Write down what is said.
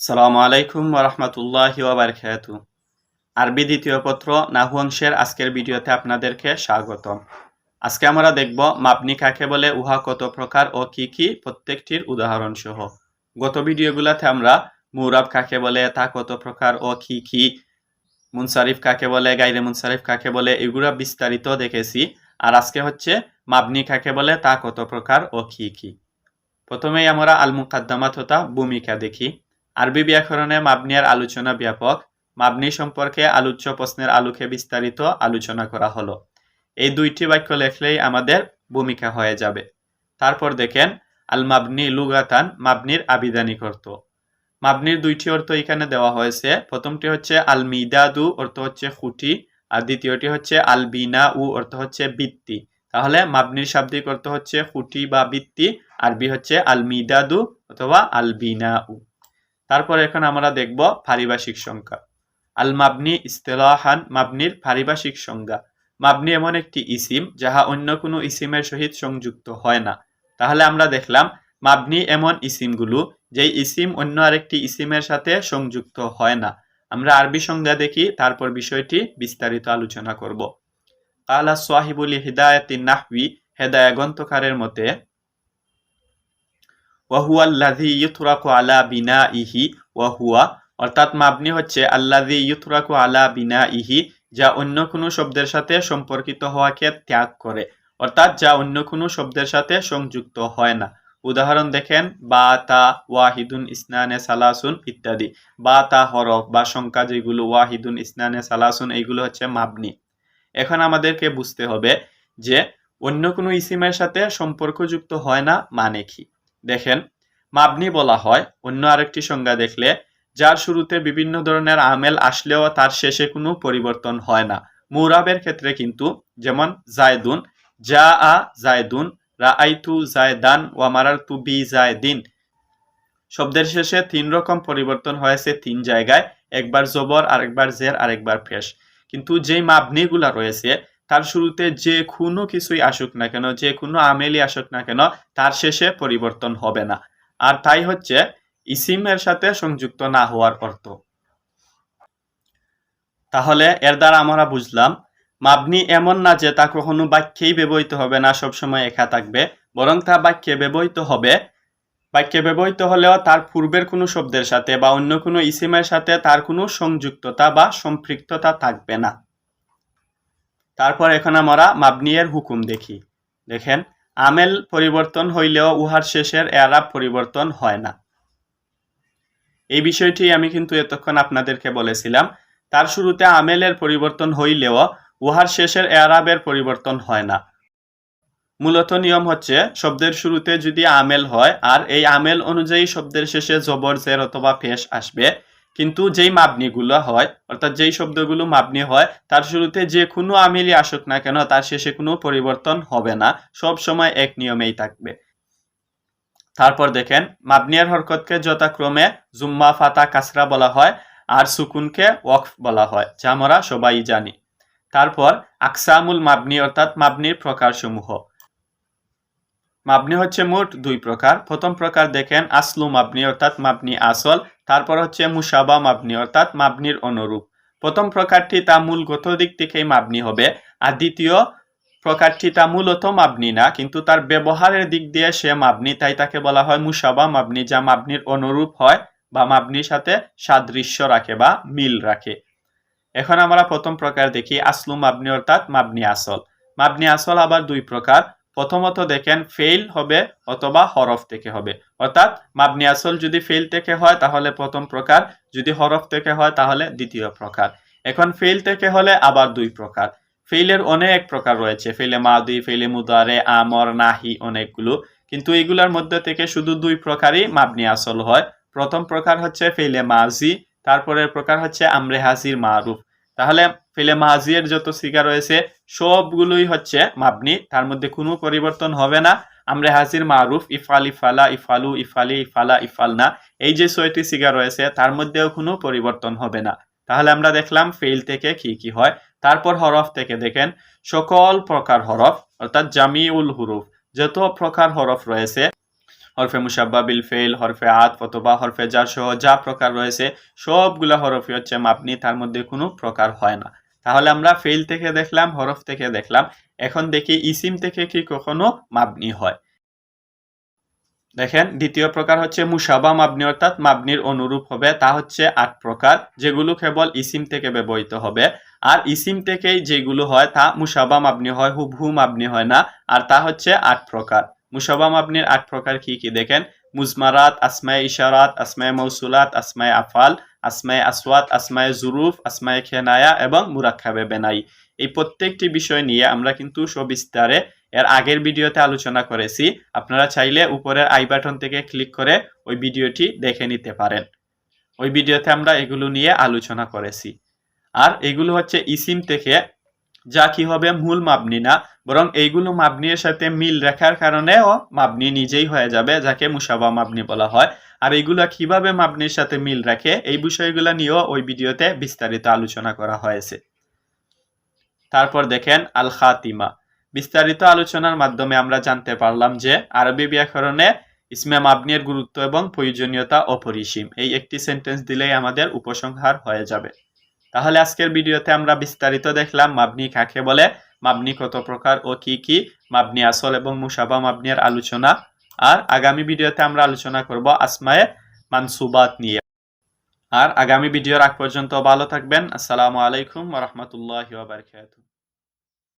সালামু আলাইকুম রহমতুল্লাহ বারকাত আরবি দ্বিতীয় পত্র নাহু অংশের আজকের ভিডিওতে আপনাদেরকে স্বাগতম। আজকে আমরা দেখব মাপনি কাকে বলে, উহা কত প্রকার ও কি কি প্রত্যেকটির উদাহরণ সহ গত ভিডিওগুলোতে আমরা মুরাব কাকে বলে, তা কত প্রকার ও কি কি, মুনসারিফ কাকে বলে, গাইরে মুনসারিফ কাকে বলে, এগুলো বিস্তারিত দেখেছি। আর আজকে হচ্ছে মাবনি কাকে বলে, তা কত প্রকার ও কি কি। প্রথমেই আমরা আল মুকাদ্দামাত হতা ভূমিকা দেখি। আরবি ব্যাকরণে মাবনিয়ার আলোচনা ব্যাপক। মাবনি সম্পর্কে আলোচ্য প্রশ্নের আলোকে বিস্তারিত আলোচনা করা হলো। এই দুইটি বাক্য লেখলেই আমাদের ভূমিকা হয়ে যাবে। তারপর দেখেন আল মাবনি লুগাতান মাবনির আবিধানিক অর্থ মাবনির দুইটি অর্থ এখানে দেওয়া হয়েছে। প্রথমটি হচ্ছে আল মিদাদু অর্থ হচ্ছে খুঁটি। আর দ্বিতীয়টি হচ্ছে আল বিনা উ অর্থ হচ্ছে বৃত্তি। তাহলে মাবনির শাব্দিক অর্থ হচ্ছে খুঁটি বা বৃত্তি। আরবি হচ্ছে আল মিদাদু অথবা আল বিনা উ তারপর এখন আমরা দেখব পারিভাষিক সংখ্যা আল মাবনি ইস্তেলাহান, মাবনির পারিভাষিক সংজ্ঞা। মাবনি এমন একটি ইসিম যাহা অন্য কোনো ইসিমের সহিত সংযুক্ত হয় না। তাহলে আমরা দেখলাম মাবনি এমন ইসিমগুলো যেই ইসিম অন্য আরেকটি ইসিমের সাথে সংযুক্ত হয় না। আমরা আরবি সংজ্ঞা দেখি, তারপর বিষয়টি বিস্তারিত আলোচনা করব। কালা সোয়াহিবুল হিদায়তিন নাহবি হেদায়া গ্রন্থকারের মতে ওয়াহুয়া ইউতরাকু আলা বিনাইহি ওয়াহুয়া অর্থাৎ মাবনি হচ্ছে আল্লাযী ইউতরাকু আলা বিনাইহি যা অন্য কোনো শব্দের সাথে সম্পর্কিত হওয়াকে ত্যাগ করে, অর্থাৎ যা অন্য কোনো শব্দের সাথে সংযুক্ত হয় না। উদাহরণ দেখেন, বা, তা, ওয়াহিদুন ইসনানে সালাসুন ইত্যাদি। বা, তা, হরফ, বা, সংখ্যা যেগুলো ওয়াহিদুন ইসনানে সালাসুন এইগুলো হচ্ছে মাবনি। এখন আমাদেরকে বুঝতে হবে যে অন্য কোনো ইসিমের সাথে সম্পর্কযুক্ত হয় না মানে কি। দেখেন, মাবনি বলা হয়, অন্য আরেকটি সংজ্ঞা দেখলে, যার শুরুতে বিভিন্ন ধরনের আমেল আসলেও তার শেষে কোনো পরিবর্তন হয় না। মুরাবের ক্ষেত্রে কিন্তু, যেমন জায়দুন যা আ জায়দুন রা আই রাআইতু জায়দান, ওয়া মারারতু বি জায়দিন। শব্দের শেষে তিন রকম পরিবর্তন হয়েছে তিন জায়গায়, একবার জবর, আরেকবার জের, আরেকবার ফেস। কিন্তু যেই মাবনিগুলা রয়েছে তার শুরুতে যে কোনো কিছুই আসুক না কেন, যে কোনো আমেলই আসুক না কেন, তার শেষে পরিবর্তন হবে না। আর তাই হচ্ছে, ইসিমের সাথে সংযুক্ত না হওয়ার অর্থ। তাহলে এর দ্বারা আমরা বুঝলাম, মাবনি এমন না যে তা কখনো বাক্যেই ব্যবহৃত হবে না, সবসময় একা থাকবে, বরং তা বাক্যে ব্যবহৃত হবে। বাক্যে ব্যবহৃত হলেও তার পূর্বের কোনো শব্দের সাথে বা অন্য কোনো ইসিমের সাথে তার কোনো সংযুক্ততা বা সম্পৃক্ততা থাকবে না। তারপর এখন আমরা মাবনিয়ের হুকুম দেখি। দেখেন, আমেল পরিবর্তন হইলেও উহার শেষের এরাব পরিবর্তন হয় না। এই বিষয়টি আমি কিন্তু এতক্ষণ আপনাদেরকে বলেছিলাম। তার শুরুতে আমেলের পরিবর্তন হইলেও উহার শেষের এরাবের পরিবর্তন হয় না। মূলত নিয়ম হচ্ছে, শব্দের শুরুতে যদি আমেল হয়, আর এই আমেল অনুযায়ী শব্দের শেষে জবর, জের অথবা ফেস আসবে কিন্তু যেই মাবনিগুলো হয়, অর্থাৎ যেই শব্দগুলো মাবনি হয়, তার শুরুতে যে কোনো আমিলই আসুক না কেন, তার শেষে কোনো পরিবর্তন হবে না। সব সময় এক নিয়মেই থাকবে। তারপর দেখেন, মাবনিয়ার হরকতকে যথাক্রমে জুম্মা, ফাতা, কাসরা বলা হয়, আর সুকুনকে ওয়কফ বলা হয়, যা আমরা সবাই জানি। তারপর আকসামুল মাবনি, অর্থাৎ মাবনির প্রকারসমূহ। মাবনি হচ্ছে মোট দুই প্রকার। প্রথম প্রকার দেখেন, আসলু মাবনি অর্থাৎ মাবনি আসল, তারপর হচ্ছে মুসাবা মাবনি অর্থাৎ মাবনির অনুরূপ। প্রথম প্রকারটি তা মূলগত দিক থেকেই মাবনি হবে, আর দ্বিতীয় প্রকারটি তা মূলত মাবনি না, কিন্তু তার ব্যবহারের দিক দিয়ে সে মাবনি, তাই তাকে বলা হয় মুসাবা মাবনি, যা মাবনির অনুরূপ হয় বা মাবনির সাথে সাদৃশ্য রাখে বা মিল রাখে। এখন আমরা প্রথম প্রকার দেখি, আসলু মাবনি অর্থাৎ মাবনি আসল। মাবনি আসল আবার দুই প্রকার প্রথমত দেখেন ফেইল হবে অথবা হরফ থেকে হবে। অর্থাৎ মাবনি আসল যদি ফেইল থেকে হয়, তাহলে প্রথম প্রকার। যদি হরফ থেকে হয়, তাহলে দ্বিতীয় প্রকার। এখন ফেইল থেকে হলে আবার দুই প্রকার। ফেইলের অনেক প্রকার রয়েছে। ফেইলে মাদি, ফেইলে মুদারে, আমর, নাহি অনেকগুলো। কিন্তু এগুলোর মধ্যে থেকে শুধু দুই প্রকারই মাবনি আসল হয়। প্রথম প্রকার হচ্ছে ফেইলে মাজি, তারপরের প্রকার হচ্ছে আমরে হাজির মারুফ। তাহলে ফেলে মাজিয়ের যত সিগা রয়েছে, সবগুলোই হচ্ছে মাবনি। তার মধ্যে কোনো পরিবর্তন হবে না। আমরা হাজির মারুফ, ইফাল ইফালা, ইফালু, ইফালি, ইফালা ইফাল না এই যে ছয়টি সিগা রয়েছে, তার মধ্যেও কোনো পরিবর্তন হবে না। তাহলে আমরা দেখলাম ফেল থেকে কি কি হয়। তারপর হরফ থেকে দেখেন, সকল প্রকার হরফ, অর্থাৎ জামিউল হুরুফ, যত প্রকার হরফ রয়েছে হরফে মুসাব্বা বিল ফেল হরফে আত অথবা হরফে জার সহ যা প্রকার রয়েছে, সবগুলা হরফই হচ্ছে মাপনি, তার মধ্যে কোনো প্রকার হয় না। তাহলে আমরা ফেল থেকে দেখলাম, হরফ থেকে দেখলাম। এখন দেখি ইসিম থেকে কি কখনো মাবনি হয়। দেখেন, দ্বিতীয় প্রকার হচ্ছে মুসাবা মাবনি অর্থাৎ মাবনির অনুরূপ হবে। তা হচ্ছে আট প্রকার, যেগুলো কেবল ইসিম থেকে ব্যবহৃত হবে। আর ইসিম থেকেই যেগুলো হয়, তা মুসাবা মাবনি হয়, হুবহু মাবনি হয় না। আর তা হচ্ছে আট প্রকার। মুসাবা মাবনির আট প্রকার কি কি? দেখেন, মুজমারাত, আসমায় ইশারাত, আসমায় মৌসুলাত আসমায় আফাল আসমায় আসওয়াত, আসমায় জুরুফ, আসমায় খেনায়া এবং মুরাক্ষাবে বেনাই। এই প্রত্যেকটি বিষয় নিয়ে আমরা কিন্তু সবিস্তারে এর আগের ভিডিওতে আলোচনা করেছি। আপনারা চাইলে উপরের আই বাটন থেকে ক্লিক করে ওই ভিডিওটি দেখে নিতে পারেন। ওই ভিডিওতে আমরা এগুলো নিয়ে আলোচনা করেছি। আর এগুলো হচ্ছে ইসিম থেকে যা কি হবে মূল মাবনি না, বরং এইগুলো মাবনির সাথে মিল রাখার কারণেও মাবনি নিজেই হয়ে যাবে, যাকে মুসাবা মাবনি বলা হয়। আর এইগুলা কীভাবে মাবনির সাথে মিল রাখে, এই বিষয়গুলো নিয়েও ওই ভিডিওতে বিস্তারিত আলোচনা করা হয়েছে। তারপর দেখেন আল খাতিমা বিস্তারিত আলোচনার মাধ্যমে আমরা জানতে পারলাম যে, আরবি ব্যাকরণে ইসমে মাবনির গুরুত্ব এবং প্রয়োজনীয়তা অপরিসীম। এই একটি সেন্টেন্স দিলেই আমাদের উপসংহার হয়ে যাবে। তাহলে আজকের ভিডিওতে আমরা বিস্তারিত দেখলাম মাবনি কাকে বলে, মাবনি কত প্রকার ও কি কি, মাবনি আসল এবং মুসাবা মাবনির আলোচনা। আর আগামী ভিডিওতে আমরা আলোচনা করব আসমায়ে মানসুবাত নিয়ে। আর আগামী ভিডিওর আগ পর্যন্ত ভালো থাকবেন। আসসালামু আলাইকুম রহমতুল্লাহ বারকাতুহ।